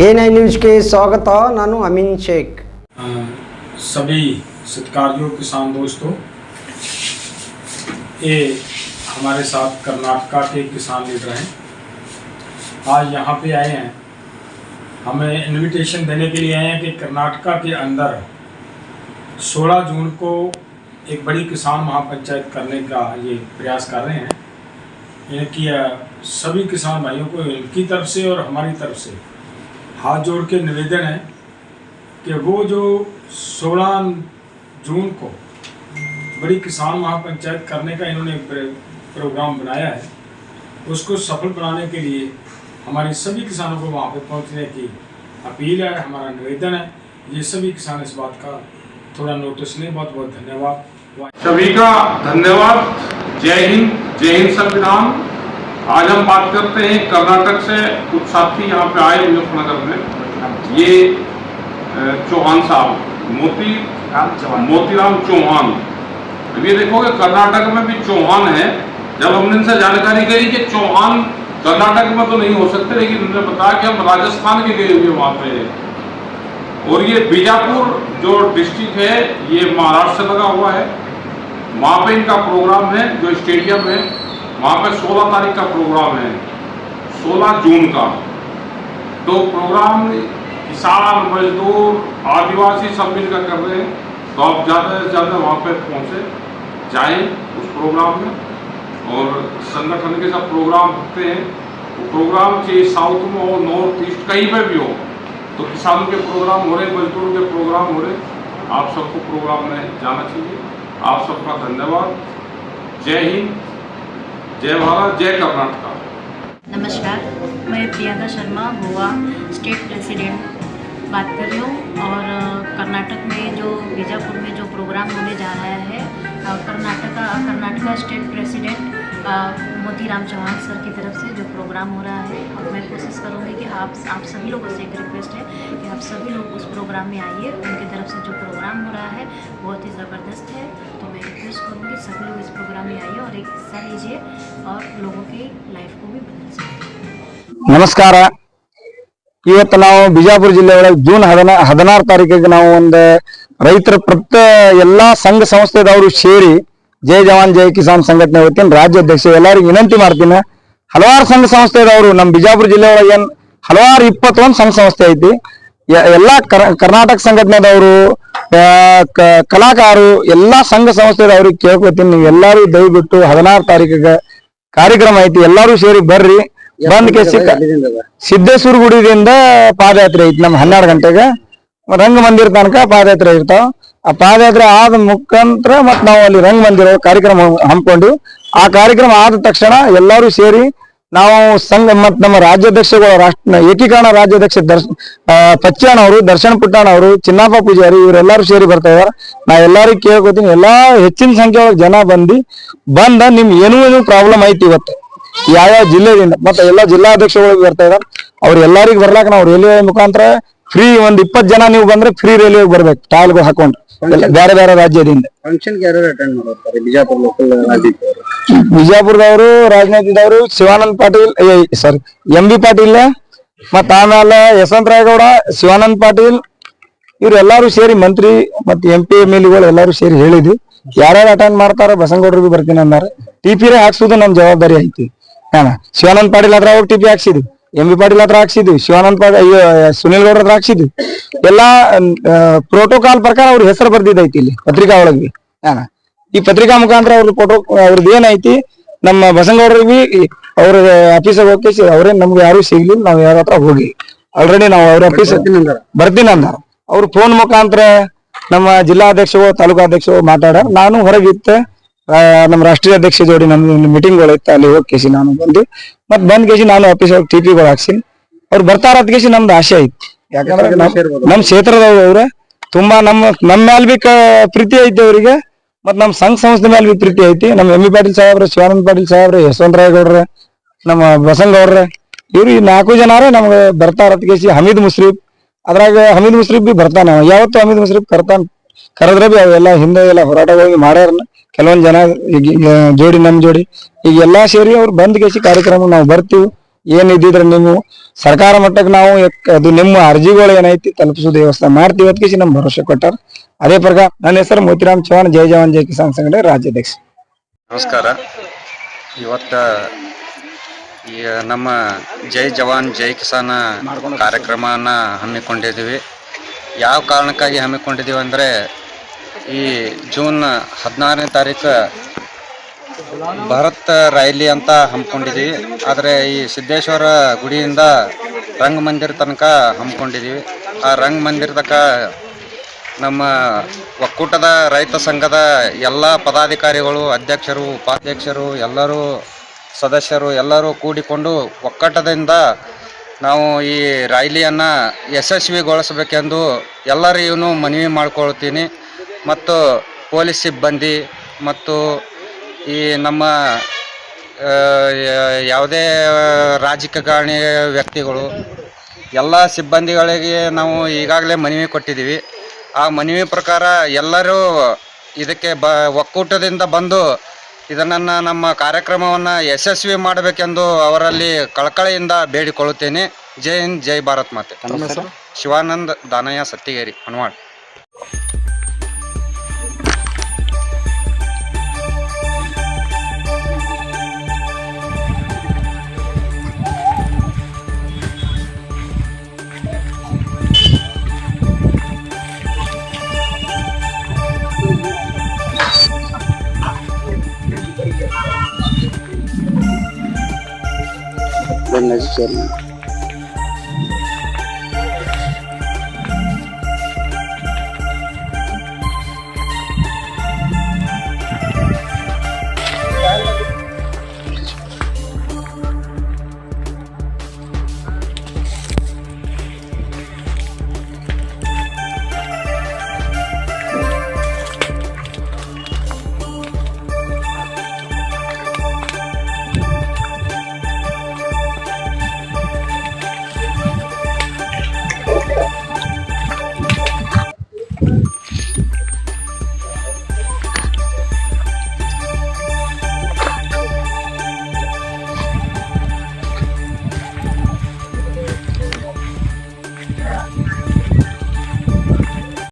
ए nine news के स्वागत नानु अमीन शेख। सभी सत्कारियों किसान दोस्तों, ये हमारे साथ कर्नाटका के किसान लीडर हैं। आज यहाँ पे आए हैं। हमें इनविटेशन देने के लिए आए हैं कि कर्नाटका के अंदर 16 जून को एक बड़ी किसान महापंचायत करने का ये प्रयास कर रहे हैं। इनकी सभी किसान भाइयों को इनकी तरफ़ से और हमारी तरफ़ से हाथ जोड़ के निवेदन है कि वो जो 16 जून को बड़ी किसान महापंचायत करने का इन्होंने प्रोग्राम बनाया है, उसको सफल बनाने के लिए हमारे सभी किसानों को वहाँ पर पहुँचने की अपील है, हमारा निवेदन है। ये सभी किसान इस बात का थोड़ा नोटिस लें। बहुत बहुत धन्यवाद। सभी का धन्यवाद। जय हिंद। जय हिंद संविधान। आज हम बात करते हैं कर्नाटक से कुछ साथी यहाँ पे आए मुजफ्फरनगर में। ये चौहान साहब मोती मोतीराम चौहान। अब ये देखोगे कर्नाटक में भी चौहान है। जब हमने इनसे जानकारी करी कि चौहान कर्नाटक में तो नहीं हो सकते लेकिन उन्होंने बताया कि हम राजस्थान के गए हुए वहाँ पे और ये बीजापुर जो डिस्ट्रिक्ट है ये महाराष्ट्र से लगा हुआ है। वहाँ पे इनका प्रोग्राम है जो स्टेडियम है। वहाँ पे 16 तारीख का प्रोग्राम है। 16 जून का। तो प्रोग्राम किसान, मजदूर, आदिवासी सब मिलकर कर रहे हैं। तो आप ज़्यादा से ज़्यादा वहाँ पे पहुँचे, जाएँ उस प्रोग्राम में। और संगठन के सब प्रोग्राम होते हैं। वो प्रोग्राम चाहे साउथ में हो नॉर्थ ईस्ट कहीं पर भी हो तो किसानों के प्रोग्राम हो रहे मजदूरों के प्रोग्राम हो रहे आप सबको प्रोग्राम में जाना चाहिए। आप सबका धन्यवाद। जय हिंद। जय भारत, जय कर्नाटका। नमस्कार, मैं प्रियंका शर्मा, गोवा स्टेट प्रेसिडेंट बात कर रही हूँ और कर्नाटक में जो, बीजापुर में जो प्रोग्राम होने जा रहा है Karnataka, Karnataka state president Motiram Chauhan sir की तरफ से जो प्रोग्राम हो रहा है और मैं कोशिश करूँगी कि आप आप सभी लोगों से एक रिक्वेस्ट है कि आप सभी लोग उस प्रोग्राम में आइए उनकी तरफ से जो प्रोग्राम हो रहा है बहुत ही ज़बरदस्त है तो मैं रिक्वेस्ट करूँगी सभी लोग इस प्रोग्राम में आइए और एक हिस्सा लीजिए और लोगों की लाइफ को भी बदल सकते हैं ನಮಸ್ಕಾರ ಇವತ್ತು ನಾವು ಬಿಜಾಪುರ ಜಿಲ್ಲೆ ಒಳಗೆ ಜೂನ್ ಹದಿನ ಹದಿನಾರು ತಾರೀಕಿಗೆ ನಾವು ಒಂದು ರೈತರ ಪ್ರತ್ಯ ಎಲ್ಲಾ ಸಂಘ ಸಂಸ್ಥೆದವರು ಸೇರಿ ಜೈ ಜವಾನ್ ಜೈ ಕಿಸಾನ್ ಸಂಘಟನೆ ವತಿಯಿಂದ ರಾಜ್ಯಾಧ್ಯಕ್ಷ ಎಲ್ಲರಿಗೂ ವಿನಂತಿ ಮಾಡ್ತೀನಿ. ಹಲವಾರು ಸಂಘ ಸಂಸ್ಥೆ ಇದಾವ್ರು. ನಮ್ಮ ಬಿಜಾಪುರ ಜಿಲ್ಲೆ ಒಳಗೆ ಏನ್ ಹಲವಾರು ಇಪ್ಪತ್ತೊಂದು ಸಂಘ ಸಂಸ್ಥೆ ಐತಿ. ಎಲ್ಲಾ ಕರ್- ಕರ್ನಾಟಕ ಸಂಘಟನೆದವರು ಕಲಾಕಾರರು ಎಲ್ಲಾ ಸಂಘ ಸಂಸ್ಥೆದವ್ರಿಗೆ ಕೇಳ್ಕೊತೀನಿ. ನೀವು ಎಲ್ಲಾರು ದಯವಿಟ್ಟು ಹದಿನಾರು ತಾರೀಕಿಗೆ ಕಾರ್ಯಕ್ರಮ ಐತಿ. ಎಲ್ಲಾರು ಸೇರಿ ಬರ್ರಿ. ಬಂದ್ ಕೇಸಿ ಸಿದ್ದೇಶ್ವರ ಗುಡಿದಿಂದ ಪಾದಯಾತ್ರೆ ಐತಿ ನಮ್ ಹನ್ನೆರಡು ಗಂಟೆಗೆ. ರಂಗ ಮಂದಿರ ತನಕ ಪಾದಯಾತ್ರೆ ಇರ್ತಾವ. ಆ ಪಾದಯಾತ್ರೆ ಆದ ಮುಖಾಂತರ ಮತ್ತ್ ನಾವು ಅಲ್ಲಿ ರಂಗ ಮಂದಿರ ಕಾರ್ಯಕ್ರಮ ಹಮ್ಮಿಕೊಂಡು ಆ ಕಾರ್ಯಕ್ರಮ ಆದ ತಕ್ಷಣ ಎಲ್ಲರೂ ಸೇರಿ ನಾವು ಸಂಘ ಮತ್ ನಮ್ಮ ರಾಜ್ಯಾಧ್ಯಕ್ಷಗಳ ರಾಷ್ಟ್ರ ಏಕೀಕರಣ ರಾಜ್ಯಾಧ್ಯಕ್ಷ ದರ್ಶ ಆ, ಪಚ್ಚಣ್ಣ ಅವರು ದರ್ಶನ್ ಪುಟ್ಟಣ್ಣ ಅವರು ಚಿನ್ನಪ್ಪ ಪೂಜಾರಿ ಇವರೆಲ್ಲರೂ ಸೇರಿ ಬರ್ತಾ ಇದ್ದಾರೆ ನಾ ಎಲ್ಲಾರು ಕೇಳ್ಕೊತೀನಿ ಎಲ್ಲಾ ಹೆಚ್ಚಿನ ಸಂಖ್ಯೆ ಒಳಗೆ ಜನ ಬಂದಿ ಬಂದ ನಿಮ್ ಏನೂ ಏನು ಪ್ರಾಬ್ಲಮ್ ಐತಿ ಇವತ್ತು. ಯಾವ್ಯಾವ ಜಿಲ್ಲೆದಿಂದ ಮತ್ತೆ ಎಲ್ಲಾ ಜಿಲ್ಲಾಧ್ಯಕ್ಷಗಳಿಗೆ ಬರ್ತಾ ಇದ್ದಾರೆ ಅವ್ರ ಎಲ್ಲರಿಗೂ ಬರ್ಲಾಕ ನಾವು ರೈಲ್ವೆ ಮುಖಾಂತರ ಫ್ರೀ ಒಂದ್ ಇಪ್ಪತ್ ಜನ ನೀವು ಬಂದ್ರೆ ಫ್ರೀ ರೈಲ್ವೆ ಬರ್ಬೇಕು ಟಾಲ್ಗೂ ಹಾಕೊಂಡು. ಬೇರೆ ಬೇರೆ ರಾಜ್ಯದಿಂದ. ಫಂಕ್ಷನ್ ಯಾರು ಅಟೆಂಡ್ ಮಾಡ್ತಾರೆ? ಬಿಜಾಪುರ ಲೋಕಲ್ ರಾಜಕೀಯ ಬಿಜಾಪುರದವರು ರಾಜನೀತಿದವರು Shivanand Patil sorry M B Patil ಮತ್ತ ಆಮೇಲೆ ಯಶವಂತ ರಾಯಗೌಡ ಶಿವಾನಂದ್ ಪಾಟೀಲ್ ಇವ್ರು ಎಲ್ಲಾರು ಸೇರಿ ಮಂತ್ರಿ ಮತ್ತೆ ಎಂ ಪಿ ಎಂ ಎಲ್ ಎಲ್ಲಾರು ಸೇರಿ ಹೇಳಿದ್ವಿ. ಯಾರ್ಯಾರು ಅಟೆಂಡ್ ಮಾಡ್ತಾರ ಬಸಂಗೌಡರು ಬಿ ಬರ್ತೀನಿ ಅಂದಾರ. ಟಿಪಿ ಹಾಕ್ಸುದು ನಮ್ ಜವಾಬ್ದಾರಿ ಐತಿ. ಹಾ ಶಿವಾನಂದ್ ಪಾಟೀಲ್ ಹೋಗಿ ಟಿಪಿ ಹಾಕ್ಸಿದ್ವಿ. ಎಂ ಬಿ ಪಾಟೀಲ್ ಹತ್ರ ಹಾಕ್ಸಿದ್ವಿ ಶಿವಾನಂದ್ ಪಾಟೀಲ್ ಸುನಿಲ್ ಗೌಡ್ರ ಹತ್ರ ಹಾಕ್ಸಿದ್ವಿ. ಎಲ್ಲಾ ಪ್ರೋಟೋಕಾಲ್ ಪ್ರಕಾರ ಅವ್ರ ಹೆಸರು ಬರ್ದಿದ್ದೈತಿ ಇಲ್ಲಿ ಪತ್ರಿಕಾ ಒಳಗೆ. ಈ ಪತ್ರಿಕಾ ಮುಖಾಂತರ ಅವ್ರ ಫೋಟೋ ಅವ್ರದ್ದು ಏನೈತಿ ನಮ್ಮ ಬಸಂಗೌಡರಿಗೆ ಅವ್ರ ಆಫೀಸಿಗೆ ಹೋಗಿ ಅವ್ರೇನ್ ನಮ್ಗೆ ಯಾರು ಸಿಗ್ಲಿಲ್ಲ ನಾವ್ ಯಾರ ಹತ್ರ ಹೋಗಿ. ಆಲ್ರೆಡಿ ನಾವು ಅವ್ರ ಆಫೀಸ್ ಬರ್ತೀನಿ ಅಂದಾರ. ಅವ್ರು ಫೋನ್ ಮುಖಾಂತರ ನಮ್ಮ ಜಿಲ್ಲಾಧ್ಯಕ್ಷಗಳು ತಾಲೂಕಾಧ್ಯಕ್ಷಗಳು ಮಾತಾಡ ನಾನು ಹೊರಗಿತ್ತೆ ನಮ್ಮ ರಾಷ್ಟ್ರೀಯ ಅಧ್ಯಕ್ಷ ಜೋಡಿ ನಮ್ಮ ಮೀಟಿಂಗ್ಗಳು ಇತ್ತು ಅಲ್ಲಿ ಹೋಗಿ ಕೇಸಿ ನಾನು ಬಂದು ಮತ್ ಬಂದ್ ಕೇಸಿ ನಾನು ಆಫೀಸ್ ಹೋಗಿ ಟಿಪಿಗಳು ಹಾಕ್ಸಿ. ಅವ್ರು ಬರ್ತಾರ ಅದ್ ಕೇಸಿ ನಮ್ದು ಆಸೆ ಐತಿ. ಯಾಕಂದ್ರೆ ನಮ್- ನಮ್ ಕ್ಷೇತ್ರದವ್ರು ಅವ್ರೆ ತುಂಬಾ ನಮ್ಮ ನಮ್ಮ ಮ್ಯಾಲ್ ಬಿ ಪ್ರೀತಿ ಐತಿ ಅವರಿಗೆ ಮತ್ ನಮ್ ಸಂಘ ಸಂಸ್ಥೆ ಮೇಲೆ ಬಿ ಪ್ರೀತಿ ಐತಿ. ನಮ್ಮ ಎಂ ಬಿ ಪಾಟೀಲ್ ಸಾಹೇಬ್ರ ಶಿವಾನಂದ ಪಾಟೀಲ್ ಸಾಹೇಬ್ರ ಯಶವಂತ ಗೌಡ್ರ ನಮ್ಮ ಬಸಂಗೌಡ್ರ ಇವ್ರು ಈ ನಾಲ್ಕು ಜನರ ನಮ್ಗೆ ಬರ್ತಾರ ಅದ್ ಕೇಸಿ ಹಮೀದ್ ಮುಸ್ರೀಫ್. ಅದ್ರಾಗ ಹಮೀದ್ ಮುಸ್ರೀಫ್ ಬಿ ಬರ್ತಾನ. ಯಾವತ್ತು ಹಮೀದ್ ಮುಸ್ರೀಫ್ ಕರ್ತಾನ ಕರೆದ್ರೆ ಬಿ ಅವೆಲ್ಲ ಹಿಂದೆ ಎಲ್ಲ ಹೋರಾಟಗಳಿಗೆ ಮಾಡ್ಯಾರ ಕೆಲವೊಂದ್ ಜನ ಈಗ ಜೋಡಿ, ನಮ್ ಜೋಡಿ, ಈಗ ಎಲ್ಲಾ ಸೇರಿ ಅವ್ರು ಬಂದ್ ಕೇಸಿ ಕಾರ್ಯಕ್ರಮ ನಾವು ಬರ್ತೀವಿ. ಏನ್ ಇದ್ದಿದ್ರೆ ನೀವು, ಸರ್ಕಾರ ಮಟ್ಟಕ್ಕೆ ನಾವು ಅದು ನಿಮ್ಮ ಅರ್ಜಿಗಳು ಏನೈತಿ ತಲುಪಿಸೋದು ವ್ಯವಸ್ಥೆ ಮಾಡ್ತೀವಿ. ಅದಕ್ಕೆ ನಮ್ಮ ಭರವಸೆ ಕೊಟ್ಟಾರ. ಅದೇ ಪ್ರಕಾರ ನನ್ನ ಹೆಸರು ಮೋತಿರಾಮ್ ಚೌಹಾಣ್ ಜೈ ಜವಾನ್, ಜೈ ಕಿಸಾನ್ ಸಂಘಟನೆ ರಾಜ್ಯಾಧ್ಯಕ್ಷ. ನಮಸ್ಕಾರ. ಇವತ್ತ ಈ, ನಮ್ಮ ಜೈ ಜವಾನ್, ಜೈ ಕಿಸಾನ್ ಕಾರ್ಯಕ್ರಮನ ಹಮ್ಮಿಕೊಂಡಿದ್ದೀವಿ. ಯಾವ ಕಾರಣಕ್ಕಾಗಿ ಹಮ್ಮಿಕೊಂಡಿದ್ದೀವಿ ಅಂದರೆ ಈ ಜೂನ್ ಹದಿನಾರನೇ ತಾರೀಕು ಭರತ್ ರೈಲಿ ಅಂತ ಹಮ್ಮಿಕೊಂಡಿದ್ದೀವಿ ಆದರೆ ಈ ಸಿದ್ದೇಶ್ವರ ಗುಡಿಯಿಂದ ರಂಗಮಂದಿರ ತನಕ ಹಮ್ಮಿಕೊಂಡಿದ್ದೀವಿ ಆ ರಂಗಮಂದಿರ ತನಕ ನಮ್ಮ ಒಕ್ಕೂಟದ ರೈತ ಸಂಘದ ಎಲ್ಲ ಪದಾಧಿಕಾರಿಗಳು, ಅಧ್ಯಕ್ಷರು, ಉಪಾಧ್ಯಕ್ಷರು, ಎಲ್ಲರೂ ಸದಸ್ಯರು ಎಲ್ಲರೂ ಕೂಡಿಕೊಂಡು ಒಕ್ಕಟದಿಂದ ನಾವು ಈ ರ್ಯಾಲಿಯನ್ನು ಯಶಸ್ವಿಗೊಳಿಸಬೇಕೆಂದು ಎಲ್ಲರಿಗೂ ಮನವಿ ಮಾಡ್ಕೊಳ್ತೀನಿ. ಮತ್ತು ಪೊಲೀಸ್ ಸಿಬ್ಬಂದಿ ಮತ್ತು ಈ ನಮ್ಮ ಯಾವುದೇ ರಾಜಕಾರಣಿ ವ್ಯಕ್ತಿಗಳು ಎಲ್ಲ ಸಿಬ್ಬಂದಿಗಳಿಗೆ ನಾವು ಈಗಾಗಲೇ ಮನವಿ ಕೊಟ್ಟಿದ್ದೀವಿ. ಆ ಮನವಿ ಪ್ರಕಾರ ಎಲ್ಲರೂ ಇದಕ್ಕೆ ಬ ಒಕ್ಕೂಟದಿಂದ ಬಂದು ಇದನ್ನು ನಮ್ಮ ಕಾರ್ಯಕ್ರಮವನ್ನು ಯಶಸ್ವಿ ಮಾಡಬೇಕೆಂದು ಅವರಲ್ಲಿ ಕಳಕಳಿಯಿಂದ ಬೇಡಿಕೊಳ್ಳುತ್ತೇನೆ. ಜೈ ಹಿಂದ್ ಜೈ ಭಾರತ್ ಮಾತೆ. ಶಿವಾನಂದ್ ದಾನಯ್ಯ ಸತ್ತಿಗೇರಿ ಹನುಮಾಡ್ Nazim.